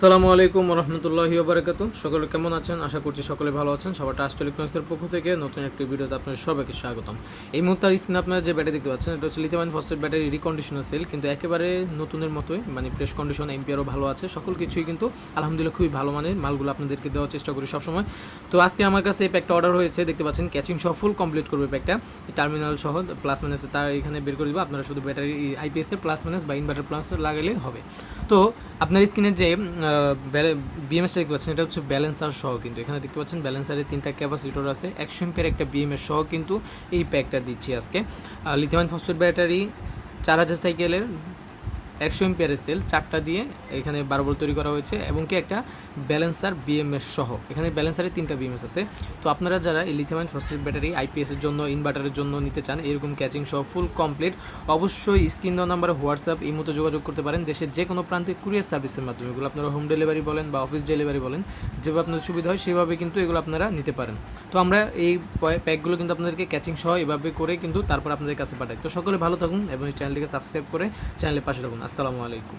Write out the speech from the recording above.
সালামু আলাইকুম রহমতুল্লাহি বারাকাতু সকলে কেমন আছেন? আশা করছি সকলে ভালো আছেন। সবার টাস্ট ইলেকট্রনিক্সের পক্ষ থেকে নতুন একটি ভিডিওতে আপনাদের সবাইকে স্বাগতম। এই মুহূর্তে স্ক্রিনে আপনারা যে ব্যাটারি দেখতে পাচ্ছেন, এটা হচ্ছে lithium phosphate battery reconditioner cell কিন্তু একেবারে নতুনের মতোই মানে ফ্রেশ কন্ডিশন এমপিআরও ভালো আছে। সকল কিছুই কিন্তু আলহামদুলিল্লাহ খুবই ভালো মানের। মালগুলো আপনাদেরকে দেওয়ার চেষ্টা করি সবসময়। তো আজকে আমার কাছে এই প্যাকটা অর্ডার হয়েছে, দেখতে পাচ্ছেন ক্যাচিং সহ ফুল কমপ্লিট করবে প্যাকটা টার্মিনাল সহ প্লাস মাইনাস তার এখানে বের করে দিব। আপনারা শুধু ব্যাটারি আইপিএসের প্লাস মাইনাস বা ইনভার্টার প্লাস লাগালে হবে। তো আপনার স্ক্রিনের যে বিএমএসটা দেখতে পাচ্ছেন, এটা হচ্ছে ব্যালেন্সার সহ কিন্তু। এখানে দেখতে পাচ্ছেন ব্যালেন্সারের তিনটা ক্যাপাসিটর আছে, একশো এম্পের একটা বিএমএস সহ কিন্তু এই প্যাকটা দিচ্ছি আজকে। লিথিয়াম ফসফেট ব্যাটারি চার হাজার সাইকেলের একশো এম্পিয়ারের সেল চারটা দিয়ে এখানে বারো বল তৈরি করা হয়েছে এবং কি একটা ব্যালেন্সার বিএমএস সহ। এখানে ব্যালেন্সারের তিনটা বিএমএস আছে। তো আপনারা যারা এই লিথিয়াম ফসফেট ব্যাটারি আইপিএসের জন্য ইনভার্টারের জন্য নিতে চান, এরকম ক্যাচিং সহ ফুল কমপ্লিট অবশ্যই স্ক্রিন দেওয়া নাম্বারে হোয়াটসঅ্যাপ এই মতো যোগাযোগ করতে পারেন দেশের যে কোনো প্রান্তে কুরিয়ার সার্ভিসের মাধ্যমে। এগুলো আপনারা হোম ডেলিভারি বলেন বা অফিস ডেলিভারি বলেন, যেভাবে আপনাদের সুবিধা হয় সেভাবে কিন্তু এগুলো আপনারা নিতে পারেন। তো আমরা এই প্যাকগুলো কিন্তু আপনাদেরকে ক্যাচিং সহ এভাবে করে কিন্তু তারপর আপনাদের কাছে পাঠাই। তো সকলে ভালো থাকুন এবং এই চ্যানেলটিকে সাবস্ক্রাইব করে চ্যানেলের পাশে থাকুন। আসসালামু আলাইকুম।